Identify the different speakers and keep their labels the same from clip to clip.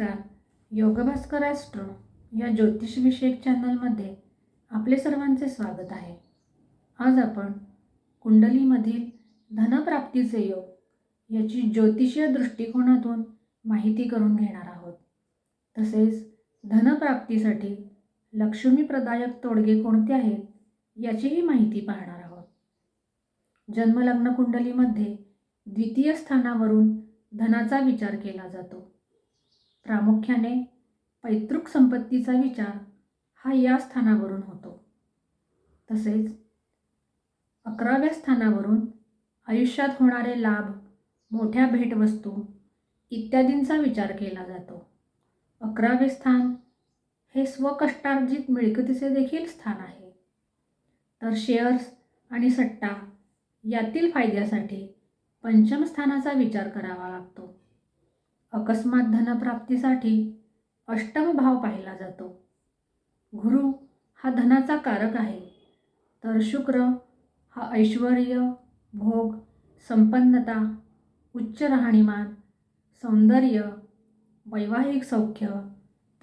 Speaker 1: नमस्कार. योगभास्कर ॲस्ट्रो या ज्योतिषविषयक चॅनलमध्ये आपले सर्वांचे स्वागत आहे. आज आपण कुंडलीमधील धनप्राप्तीचे योग याची ज्योतिषीय दृष्टिकोनातून माहिती करून घेणार आहोत. तसेच धनप्राप्तीसाठी लक्ष्मीप्रदायक तोडगे कोणते आहेत याचीही माहिती पाहणार आहोत. जन्मलग्न कुंडलीमध्ये द्वितीय स्थानावरून धनाचा विचार केला जातो. प्रामुख्याने पैतृक संपत्तीचा विचार हा या स्थानावरून होतो. तसेच अकराव्या स्थानावरून आयुष्यात होणारे लाभ मोठ्या भेटवस्तू इत्यादींचा विचार केला जातो. अकरावे स्थान हे स्वकष्टार्जित मिळकतीचे देखील स्थान आहे. तर शेअर्स आणि सट्टा यातील फायद्यासाठी पंचम स्थानाचा विचार करावा लागतो. अकस्मात धनप्राप्तीसाठी अष्टम भाव पाहिला जातो. गुरु हा धनाचा कारक आहे. तर शुक्र हा ऐश्वर भोग संपन्नता उच्च राहणीमान सौंदर्य वैवाहिक सौख्य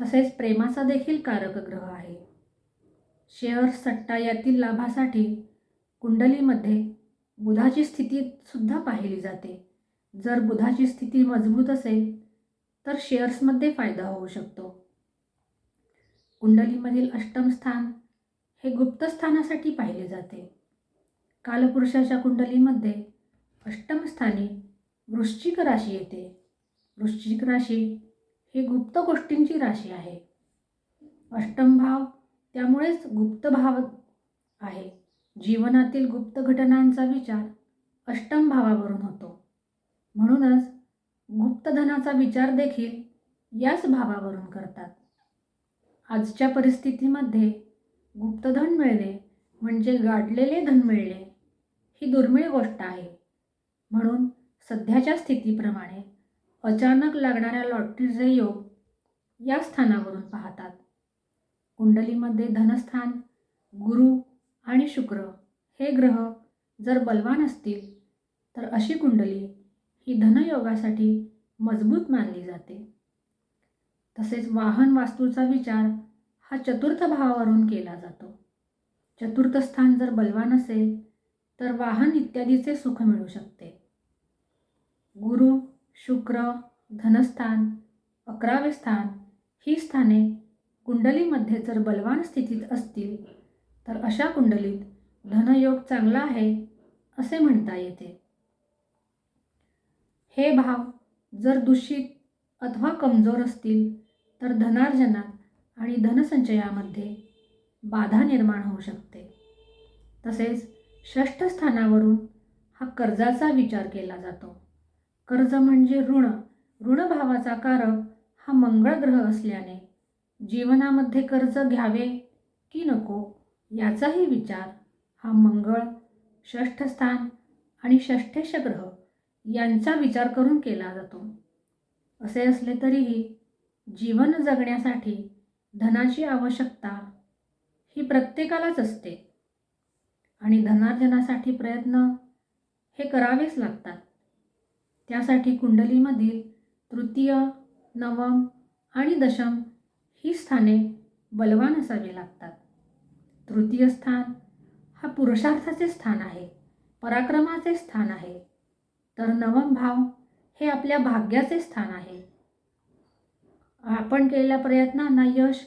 Speaker 1: तसेच प्रेमाचा देखील कारक ग्रह आहे. शेअर सट्टा यातील लाभासाठी कुंडलीमध्ये बुधाची स्थिती सुद्धा पाहिली जाते. जर बुधाची स्थिती मजबूत असेल तर शेअर्समध्ये फायदा होऊ शकतो. कुंडलीमधील अष्टम स्थान हे गुप्त स्थानासाठी पाहिले जाते. कालपुरुषाच्या कुंडलीमध्ये अष्टम स्थानी वृश्चिक राशी येते. वृश्चिक राशी ही गुप्त गोष्टींची राशी आहे. अष्टम भाव त्यामुळेच गुप्त भाव आहे. जीवनातील गुप्त घटनांचा विचार अष्टम भावावरून होतो. म्हणूनच गुप्तधनाचा विचार देखील याच भावावरून करतात. आजच्या परिस्थितीमध्ये गुप्तधन मिळणे म्हणजे गाडलेले धन मिळणे ही दुर्मिळ गोष्ट आहे. म्हणून सध्याच्या स्थितीप्रमाणे अचानक लागणाऱ्या लॉटरीचे योग या स्थानावरून पाहतात. कुंडलीमध्ये धनस्थान गुरु आणि शुक्र हे ग्रह जर बलवान असतील तर अशी कुंडली ही धनयोगासाठी मजबूत मानली जाते. तसेच वाहन वास्तूचा विचार हा चतुर्थ भावावरून केला जातो. चतुर्थ स्थान जर बलवान असेल तर वाहन इत्यादीचे सुख मिळू शकते. गुरु शुक्र धनस्थान अकरावे स्थान ही स्थाने कुंडलीमध्ये जर बलवान स्थितीत असतील तर अशा कुंडलीत धनयोग चांगला आहे असे म्हणता येते. हे भाव जर दूषित अथवा कमजोर असतील तर धनार्जनात आणि धनसंचयामध्ये बाधा निर्माण होऊ शकते. तसेच षष्ठ स्थानावरून हा कर्जाचा विचार केला जातो. कर्ज म्हणजे ऋण. ऋणभावाचा कारक हा मंगळ ग्रह असल्याने जीवनामध्ये कर्ज घ्यावे की नको याचाही विचार हा मंगळ षष्ठ स्थान आणि षष्ठेश ग्रह यांचा विचार करून केला जातो. असे असले तरीही जीवन जगण्यासाठी धनाची आवश्यकता ही प्रत्येकालाच असते. आणि धनार्जनासाठी प्रयत्न हे करावेच लागतात. त्यासाठी कुंडलीमधील तृतीय नवम आणि दशम ही स्थाने बलवान असावी लागतात. तृतीय स्थान हा पुरुषार्थाचे स्थान आहे पराक्रमाचे स्थान आहे. तर नवम भाव हे आपल्या भाग्याचे स्थान आहे. आपण केलेल्या प्रयत्नांना यश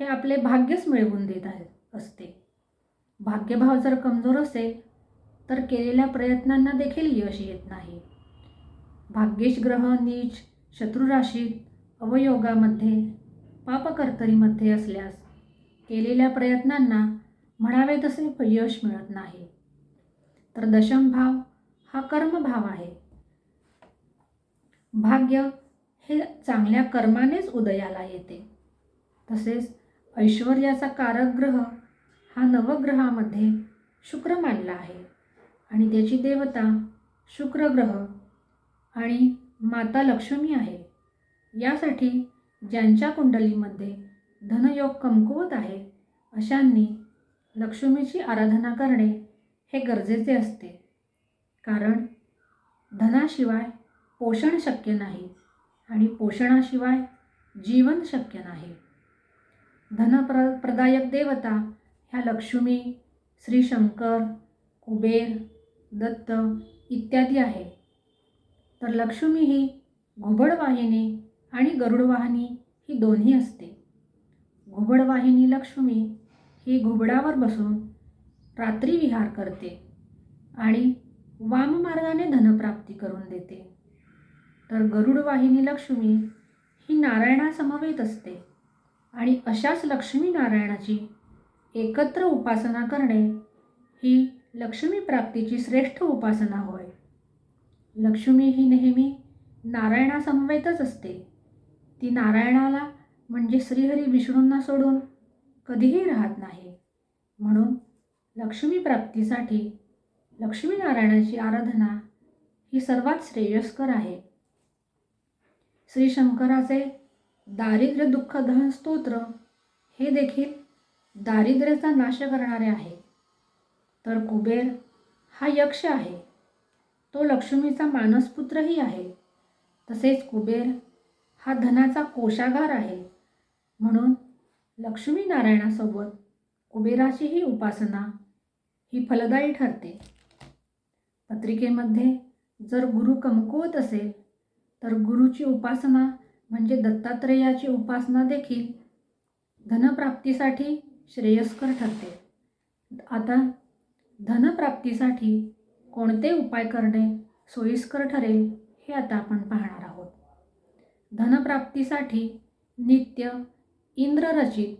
Speaker 1: हे आपले भाग्यच मिळवून देत आहे असते. भाग्यभाव जर कमजोर असेल तर केलेल्या प्रयत्नांना देखील यश येत नाही. भाग्येश ग्रह नीच शत्रुराशीत अवयोगामध्ये पापकर्तरीमध्ये असल्यास केलेल्या प्रयत्नांना म्हणावे तसे यश मिळत नाही. तर दशम भाव हा कर्मभाव आहे. भाग्य हे चांगल्या कर्मानेच उदयाला येते. तसेच ऐश्वर्याचा कारक ग्रह हा नवग्रहामध्ये शुक्र मानला आहे आणि त्याची देवता शुक्र ग्रह आणि माता लक्ष्मी आहे. यासाठी ज्यांच्या कुंडलीमध्ये धनयोग कमकुवत आहे अशांनी लक्ष्मीची आराधना करणे हे गरजेचे असते. कारण धनाशिवाय पोषण शक्य नाही आणि पोषणाशिवाय जीवन शक्य नाही. धनप्र प्रदायक देवता ह्या लक्ष्मी श्री शंकर कुबेर दत्त इत्यादी आहे. तर लक्ष्मी ही घुबडवाहिनी आणि गरुडवाहिनी ही दोन्ही असते. घुबडवाहिनी लक्ष्मी ही घुबडावर बसून रात्री विहार करते आणि वाममार्गाने धनप्राप्ती करून देते. तर गरुड वाहिनी लक्ष्मी ही नारायणासमवेत असते आणि अशाच लक्ष्मी नारायणाची एकत्र उपासना करणे ही लक्ष्मी प्राप्तीची श्रेष्ठ उपासना होय. लक्ष्मी ही नेहमी नारायणासमवेतच असते. ती नारायणाला म्हणजे श्रीहरी विष्णूंना सोडून कधीही राहत नाही. म्हणून लक्ष्मी प्राप्तीसाठी लक्ष्मीनारायणाची आराधना ही सर्वात श्रेयस्कर आहे. श्री शंकराचे दारिद्र्य दुःख दहन स्तोत्र हे देखील दारिद्र्याचा नाश करणारे आहे. तर कुबेर हा यक्ष आहे. तो लक्ष्मीचा मानसपुत्रही आहे. तसेच कुबेर हा धनाचा कोशागार आहे. म्हणून लक्ष्मीनारायणासोबत कुबेराचीही उपासना ही फलदायी ठरते. पत्रिकेमध्ये जर गुरु कमकुवत असेल तर गुरुची उपासना म्हणजे दत्तात्रेयाची उपासना देखील धनप्राप्तीसाठी श्रेयस्कर ठरते. आता धनप्राप्तीसाठी कोणते उपाय करणे सोयीस्कर ठरेल हे आता आपण पाहणार आहोत. धनप्राप्तीसाठी नित्य इंद्ररचित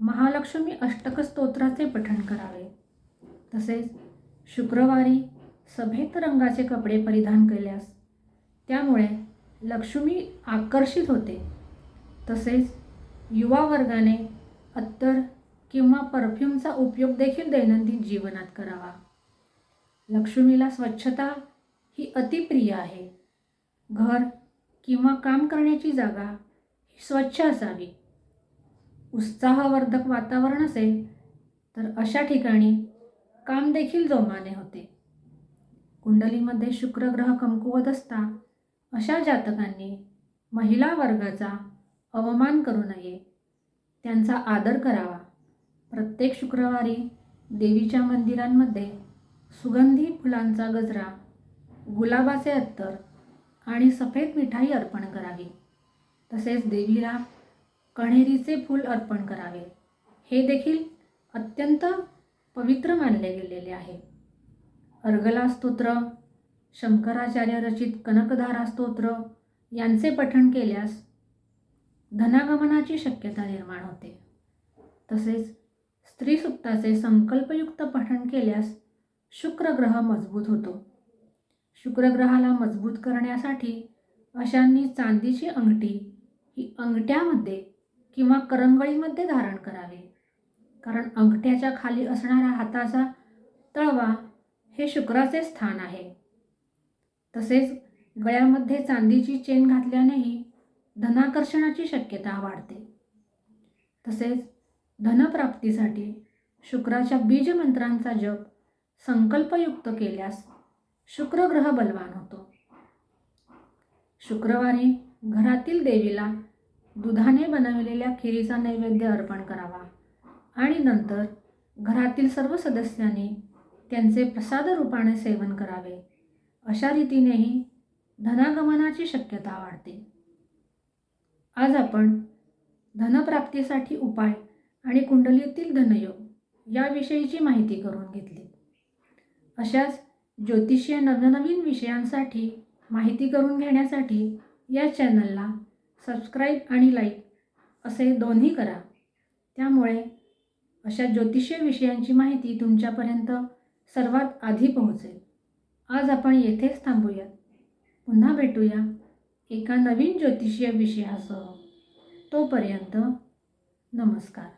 Speaker 1: महालक्ष्मी अष्टक स्तोत्राचे पठण करावे. तसेच शुक्रवारी सफेद रंगाचे कपडे परिधान केल्यास त्यामुळे लक्ष्मी आकर्षित होते. तसेच युवा वर्गाने अत्तर किंवा परफ्यूमचा उपयोग देखील दैनंदिन जीवनात करावा. लक्ष्मीला स्वच्छता ही अतिप्रिय आहे. घर किंवा काम करण्याची जागा ही स्वच्छ असावी. उत्साहवर्धक वातावरण असेल तर अशा ठिकाणी काम देखील जोमाने होते. कुंडलीमध्ये शुक्रग्रह कमकुवत असता अशा जातकांनी महिला वर्गाचा अवमान करू नये. त्यांचा आदर करावा. प्रत्येक शुक्रवारी देवीच्या मंदिरांमध्ये सुगंधी फुलांचा गजरा गुलाबाचे अत्तर आणि सफेद मिठाई अर्पण करावी. तसेच देवीला कण्हेरीचे फूल अर्पण करावे. हे देखील अत्यंत पवित्र मानले गेलेले आहे. अर्गला स्तोत्र शंकराचार्य रचित कनकधारा स्तोत्र यांचे पठण केल्यास धनागमनाची शक्यता निर्माण होते. तसेच स्त्रीसुक्ताचे संकल्पयुक्त पठण केल्यास शुक्रग्रह मजबूत होतो. शुक्रग्रहाला मजबूत करण्यासाठी अशांनी चांदीची अंगठी ही अंगठ्यामध्ये किंवा करंगळीमध्ये धारण करावे. कारण अंगठ्याच्या खाली असणारा हाताचा तळवा हे शुक्राचे स्थान आहे. तसेच गळ्यामध्ये चांदीची चेन घातल्यानेही धनाकर्षणाची शक्यता वाढते. तसेच धनप्राप्तीसाठी शुक्राच्या बीजमंत्रांचा जप संकल्पयुक्त केल्यास शुक्रग्रह बलवान होतो. शुक्रवारी घरातील देवीला दुधाने बनविलेल्या खिरीचा नैवेद्य अर्पण करावा आणि नंतर घरातील सर्व सदस्यांनी त्यांचे प्रसाद रूपाने सेवन करावे. अशा रीतीनेही धनागमनाची शक्यता वाढते. आज आपण धनप्राप्तीसाठी उपाय आणि कुंडलीतील धनयोग याविषयीची माहिती करून घेतली. अशाच ज्योतिषीय नवनवीन विषयांसाठी माहिती करून घेण्यासाठी या चॅनलला सबस्क्राईब आणि लाईक असे दोन्ही करा. त्यामुळे अशा ज्योतिषीय विषयांची माहिती तुमच्यापर्यंत सर्वात आधी पोहोचेल. आज आपण येथेच थांबूयात. पुन्हा भेटूया एका नवीन ज्योतिषीय विषयासह. तोपर्यंत नमस्कार.